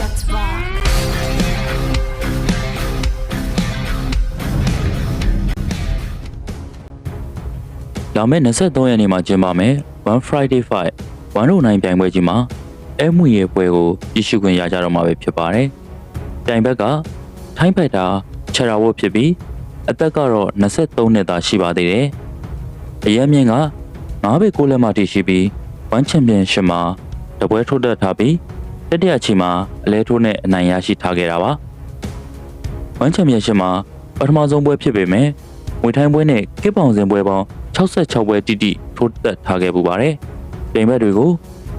Let's rock. လာမယ့်23ရက်နေ့မှာကျင်းပမယ် One Friday Fight 109ပြိုင်ပွဲကြီးမှာအဲမှုရဲ့ပွဲကိုရရှိခွင့်ရကြတော့မှာပဲဖြစ်ပါတယ်။ပြိုင်ဘက်ကထိုင်းဘက်တာချရာဝတ်ဖြစ်ပြီးအသက်ကတော့23နှစ်သာရှိပါသေးတယ်။အရက်မြင့်က9ပေ6လက်မှထိရှိပြီး One Championship မှာတပွဲထိုးတက်ထားပြီးတတိယအချိန်မှာအလဲထိုးနဲ့အနိုင်ရရှိထားခဲ့တာပါ။ One Championship မှာပထမဆုံးပွဲဖြစ်ပေမဲ့ငွေထိုင်းပွဲနဲ့ကစ်ပောင်စင်ပွဲပေါင်း66ပွဲတိတိထိုးတက်ထားခဲ့ပူပါတယ်။ပြိုင်ဘက်တွေကို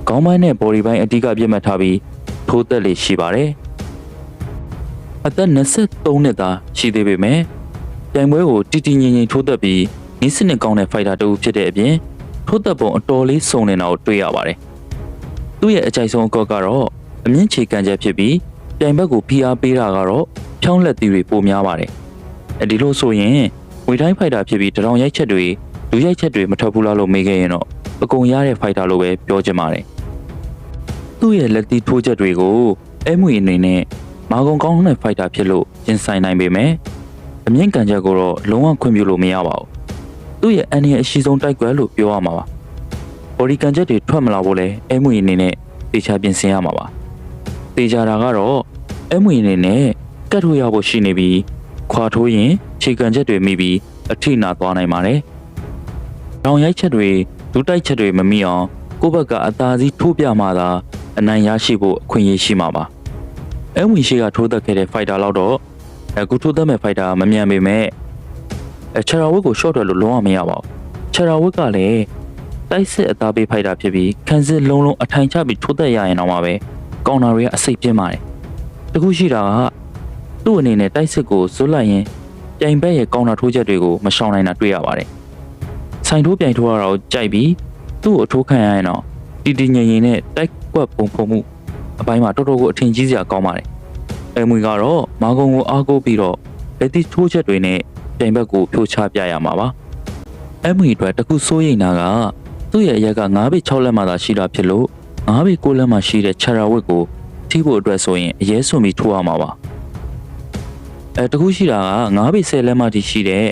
ခေါင်းပိုင်းနဲ့ body ပိုင်းအဓိကပြတ်မှတ်ထားပြီးထိုးတက်လေရှိပါတယ်။အသက်23နှစ်သားရှိသေးပေမဲ့ပြိုင်ပွဲကိုတီတီငင်ငင်ထိုးတက်ပြီးနီးစနစ်ကောင်းတဲ့ fighter တူဖြစ်တဲ့အပြင် ထိုးတက်ပုံအတော်လေးစုံနေတာကိုတွေ့ရပါတယ်။သူ့ရဲ့အကြိုက်ဆုံးအကောက်ကတော့အမြင့်ချေကန်ချက်ဖြစ်ပြီးပြိုင်ဘက်ကိုဖိအားပေးတာကတော့ဖြောင်းလက်သီးတွေပိုများပါတယ်။အဲဒီလိုဆိုရင်ဝေတိုင်းဖိုက်တာဖြစ်ပြီးတရောင်ရိုက်ချက်တွေလူရိုက်ချက်တွေမထွက်ဘူးလားလို့မေးခဲ့ရင်တော့အကုန်ရတဲ့ဖိုက်တာလို့ပဲပြောချင်ပါတယ်။သူ့ရဲ့လက်သီးထိုးချက်တွေကိုအဲမွေအနေနဲ့မာကုံကောင်းတဲ့ဖိုက်တာဖြစ်လို့ရင်ဆိုင်နိုင်ပေမဲ့အမြင့်ကန်ချက်ကိုတော့လုံးဝခွင့်ပြုလို့မရပါဘူး။ သူ့ရဲ့အန်ဒီရဲ့အရှိဆုံးတိုက်ကွယ်လို့ပြောရမှာပါ။ body ကန်ချက်တွေထွက်မလာဖို့လဲအဲမွေအနေနဲ့တေချာပြင်ဆင်ရမှာပါ။တေချာတာကတော့အဲမွေအနေနဲ့ကတ်ထိုးရဖို့ရှိနေပြီးခွာထိုးရင်ခြေကန်ချက်တွေမိပြီးအထိနာသွားနိုင်ပါတယ်။တောင်ရိုက်ချက်တွေဒူးတိုက်ချက်တွေမမိအောင်ကိုယ့်ဘက်ကအသာစီးထိုးပြမှသာအနိုင်ရရှိဖို့အခွင့်အရေးရှိမှာပါ။အဲဝင်ရှိကထိုးသက်ခဲ့တဲ့ fighter လောက်တော့အခုထိုးသက်မဲ့ fighter မမြန်ပေမဲ့အ ချရာဝတ်ကို short တယ်လို့လုံးဝမရပါဘူး။ချရာဝတ်ကလည်းတိုက်စစ်အသားပေး fighter ဖြစ်ပြီးခန်းစစ်လုံးလုံးအထိုင်ချပြီးထိုးသက်ရရင်တော့မှပဲကောင်တာတွေကအစိတ်ပြင်းပါတယ်။တခုရှိတာကသူ့အနေနဲ့တိုက်စစ်ကိုဇွတ်လိုက်ရင်ပြိုင်ဘက်ရဲ့ကောင်တာထိုးချက်တွေကိုမရှောင်နိုင်တာတွေ့ရပါတယ်။ဆိုင်ထိုးပြိုင်ထိုးရတာကိုကြိုက်ပြီးသူ့ကိုအထိုးခံရရင်တော့တီတီငင်ငင်နဲ့တိုက်ကွက်ပုံဖုံမှုအပိုင်းမှာတော်တော်ကိုအထင်ကြီးစရာကောင်းပါတယ်။အဲမွေကတော့မာကုံကိုအားကိုးပြီးတော့လက်တီထိုးချက်တွေနဲ့ ပြိုင်ဘက်ကိုဖြိုချပြရမှာပါ။အဲမွေအတွက်တခုစိုးရိမ်တာကသူ့ရဲ့အရက်က9ပေ6လက်မှသာရှိတာဖြစ်လို့9ပေ6လက်မှရှိတဲ့ချရာဝတ်ကိုထိဖို့အတွက်ဆိုရင်အရေးစွန်ပြီးထိုးရမှာပါ။အဲတခုရှိတာက9ပေ10လက်မှထိရှိတဲ့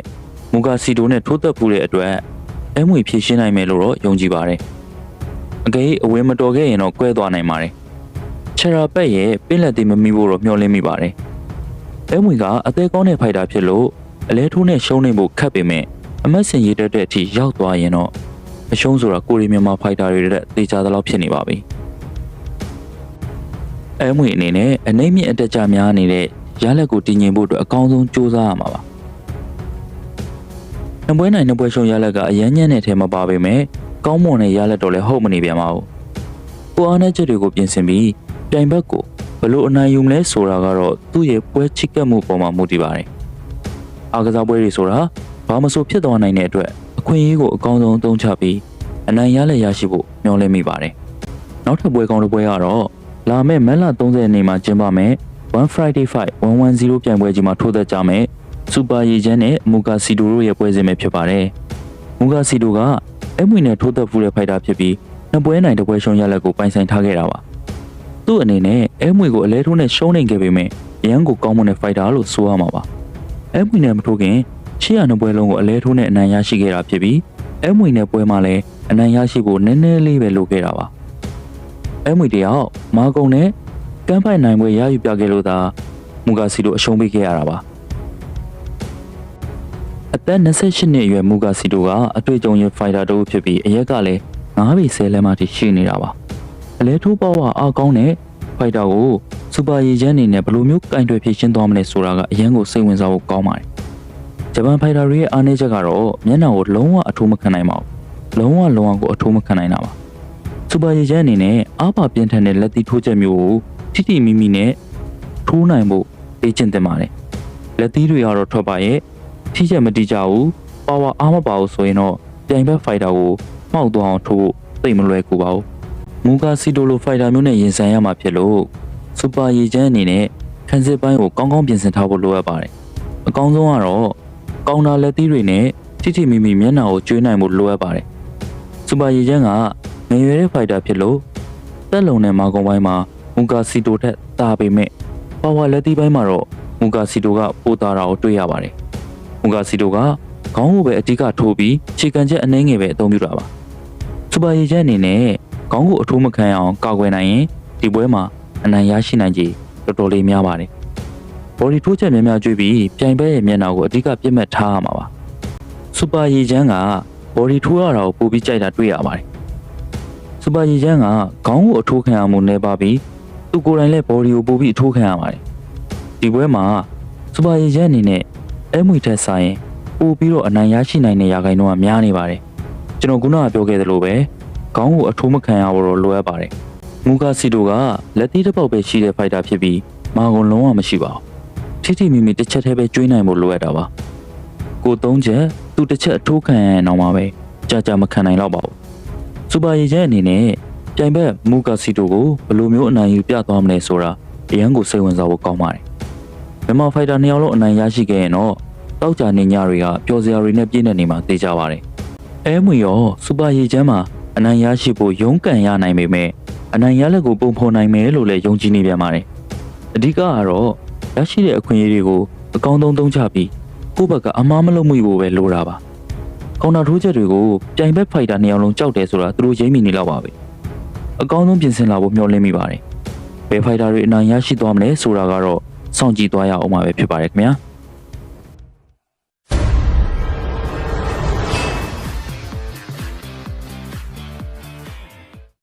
မူဂါစီတိုနဲ့ထိုးသက်ပူတဲ့အတွက်အဲမွေဖြည့်ရှင်းနိုင်မယ်လို့တော့ယုံကြည်ပါတယ်။အကယ်၍အဝင်းမတော်ခဲ့ရင်တော့ကွဲသွားနိုင်ပါတယ်။ချရာပက်ရဲ့ပင်လက်သေးမမိဖို့တော့မျှော်လင့်မိပါတယ်။အဲမွေကအသေးကောင်းတဲ့ဖိုက်တာဖြစ်လို့ အလဲထိုးနဲ့ရှုံးနေဖို့ခက်ပေမဲ့အမတ်စင်ရည်တက်တဲ့အထိရောက်သွားရင်တော့အရှုံးဆိုတာကိုရီမြန်မာဖိုက်တာတွေတဲ့တေချာသလောက်ဖြစ်နေပါပြီ။အဲမွေအနေနဲ့အနိုင်မြင့်အတက်ကြများနေတဲ့ရလက်ကိုတည်ငြိမ်ဖို့အတွက်အကောင်းဆုံးစူးစမ်းရမှာပါ။နှစ်ပွဲနိုင်နှစ်ပွဲရှုံးရလက်ကအရန်ညံ့တဲ့ထဲမှာပါပေမဲ့ကောင်းမွန်တဲ့ရလက်တော့လည်းဟုတ်မနေပြန်ပါဘူး။ကိုအားနဲ့ချက်တွေကိုပြင်ဆင်ပြီးပြိုင်ဘက်ကိုဘလို့အနိုင်ယူမလဲဆိုတာကတော့သူ့ရဲ့ပွဲချစ်ကပ်မှုပေါ်မှာမူတည်ပါတယ်။ အားကစားပွဲတွေဆိုတာဘာမဆိုဖြစ်သွားနိုင်တဲ့အတွက်အခွင့်အရေးကိုအကောင်းဆုံးအသုံးချပြီးအနိုင်ရလက်ရရှိဖို့မျှော်လင့်မိပါတယ်။နောက်ထပ်ပွဲကောင်းတစ်ပွဲကတော့လာမယ့်မတ်လ30ရက်နေ့မှာကျင်းပမယ် One Friday Fight 110ပြိုင်ပွဲကြီးမှာထိုးသက်ကြမယ်စူပါရီချန်နဲ့မူကာစီတိုတို့ရဲ့ပွဲစဉ်ပဲဖြစ်ပါတယ်။မူကာစီတိုကအမွေနဲ့ထိုးသက်ဖူးတဲ့ဖိုက်တာဖြစ်ပြီးနှစ်ပွဲနိုင်တစ်ပွဲရှုံးရလက်ကိုပိုင်ဆိုင်ထားခဲ့တာပါ။သူ့အနေနဲ့အမွေကိုအလဲထိုးနဲ့ရှုံးနိုင်ခဲ့ပေမဲ့ရန်ကိုကောင်းမွန်တဲ့ဖိုက်တာလို့ဆိုရမှာပါ။ အမွေနဲ့မထိုးခင်ရှေ့ရနှစ်ပွဲလုံးကိုအလဲထိုးနဲ့အနိုင်ရရှိခဲ့တာဖြစ်ပြီးအမွေနဲ့ပွဲမှာလည်းအနိုင်ရရှိဖို့နည်းနည်းလေးပဲလိုခဲ့တာပါ။အမွေတယောက်မာကုံနဲ့ကမ်းပိုင်နိုင်ပွဲရယူပြခဲ့လို့သာမူကာစီတို့အရှုံးပေးခဲ့ရတာပါအသက်28နှစ်အရွယ်မူကာစီတို့ကအတွေ့အကြုံရဖိုင်တာတို့ဖြစ်ပြီးအရက်ကလည်း9ပေ10လက်မှထိရှိနေတာပါအလဲထိုးပေါဝါအားကောင်းတဲ့ဖိုင်တာကို စူပါရီချန်အနေနဲ့ဘယ်လိုမျိုးကင်တွယ်ဖြည့်ရှင်းသွားမလဲဆိုတာကအရန်ကိုစိတ်ဝင်စားဖို့ကောင်းပါတယ်ဂျပန်ဖိုင်တာတွေရဲ့အားနည်းချက်ကတော့မျက်နှာကိုလုံးဝအထိုးမခံနိုင်ပါဘူးလုံးဝလုံးဝကိုအထိုးမခံနိုင်တာပါစူပါရီချန်အနေနဲ့အားပါပြင်းထန်တဲ့လက်သီးထိုးချက်မျိုးကိုထိထိမိမိနဲ့ထိုးနိုင်ဖို့လေ့ကျင့်သင့်ပါတယ်။လက်သီးတွေကတော့ထွက်ပါရဲ့ထိချက်မတိကြဘူး။ပါဝါအားမပါဘူးဆိုရင်တော့ပြိုင်ဘက်ဖိုက်တာကိုမှောက်သွားအောင်ထိုးသိမလွယ်ကူပါဘူး။မူကာစီတိုလိုဖိုက်တာမျိုးနဲ့ရင်ဆိုင်ရမှာဖြစ်လို့ စူပါရီချန်အနေနဲ့ခန်းစစ်ပိုင်းကိုကောင်းကောင်းပြင်ဆင်ထားဖို့လိုအပ်ပါတယ်။အကောင်းဆုံးကတော့ကောင်တာလက်သီးတွေနဲ့ထိထိမိမိမျက်နှာကိုကျွေးနိုင်ဖို့လိုအပ်ပါတယ်။စူပါရီချန်ကငယ်ရွယ်တဲ့ဖိုက်တာဖြစ်လို့တက်လုံတဲ့မာကွန်ပိုင်းမှာမူကာစီတိုထက်တာပေမဲ့ပါဝါလက်သီးပိုင်းမှာတော့မူကာစီတိုကပိုတာတာကိုတွေ့ရပါတယ်မူကာစီတိုကခေါင်းကိုပဲအဓိကထိုးပြီးခြေကန်ချက်အနှဲငယ်ပဲအသုံးပြုတာပါစူပါရီချက်အနေနဲ့ခေါင်းကိုအထိုးမခံအောင်ကာကွယ်နိုင်ရင်ဒီပွဲမှာ အနိုင်ရရှိနိုင်ခြေတော်တော်လေးများပါတယ်ဘော်ဒီထိုးချက်များများကျွေးပြီးပြိုင်ဘက်ရဲ့မျက်နှာကိုအဓိကပြစ်မှတ်ထားရမှာပါစူပါရီချမ်းကဘော်ဒီထိုးရတာကိုပိုပြီးကြိုက်တာတွေ့ရပါတယ်စူပါရီချန်ကခေါင်းကိုအထိုးခံရမှုနေပါပြီးသူကိုယ်တိုင်လည်းဘော်ဒီကိုပို့ပြီးအထိုးခံရပါတယ်ဒီပွဲမှာစူပါရီချန်အနေနဲ့အဲမွေထက်ဆိုင်ပို့ပြီးတော့အနိုင်ရရှိနိုင်တဲ့ရာဂိုင်တော့ကများနေပါတယ်ကျွန်တော်ခုနကပြောခဲ့သလိုပဲခေါင်းကိုအထိုးမခံရဘူးတော့လိုအပ်ပါတယ် မူကာစီတိုကလက်သီးတစ်ပေါက်ပဲရှိတဲ့ဖိုက်တာဖြစ်ပြီးမာကွန်လုံးဝမရှိပါဘူးထိထိမိမိတစ်ချက်တည်းပဲကျွေးနိုင်ဖို့လိုအပ်တာပါကိုသုံးချက်သူတစ်ချက်အထိုးခံရရင်တော့မှပဲကြာကြာမခံနိုင်တော့ပါဘူးစူပါရီချန်အနေနဲ့ပြိုင်ဘက်မူကာစီတိုကိုဘယ်လိုမျိုးအနိုင်ယူပြသွားမလဲဆိုတာအရန်ကိုစိတ်ဝင်စားဖို့ကောင်းပါတယ်။မြန်မာဖိုက်တာနှစ်ယောက်လုံးအနိုင်ရရှိခဲ့ရင်တော့တောက်ကြနေညတွေကပျော်စရာတွေနဲ့ပြည့်နေနေမှာသိကြပါတယ်။အဲမွေရောစူပါရီချန်မှာအနိုင်ရရှိဖို့ရုန်းကန်ရနိုင်ပေမဲ့ အနိုင်ရလက်ကိုပုံဖော်နိုင်မယ်လို့လည်းယုံကြည်နေပြန်ပါတယ်။အဓိကကတော့ရရှိတဲ့အခွင့်အရေးတွေကိုအကောင်းဆုံးသုံးချပြီးကိုယ့်ဘက်ကအမားမလုပ်မိဖို့ပဲလိုတာပါ။ကောင်တာထိုးချက်တွေကိုပြိုင်ဘက်ဖိုက်တာနှစ်ယောက်လုံးကြောက်တယ်ဆိုတာသူတို့ရိမ့်မိနေတော့ပါပဲအကောင်းဆုံးပြင်ဆင်လာဖို့မျှော်လင့်မိပါတယ်ဘယ်ဖိုက်တာတွေအနိုင်ရရှိသွားမလဲဆိုတာကတော့စောင့်ကြည့်သွားရအောင်ပါပဲဖြစ်ပါတယ်ခင်ဗျာ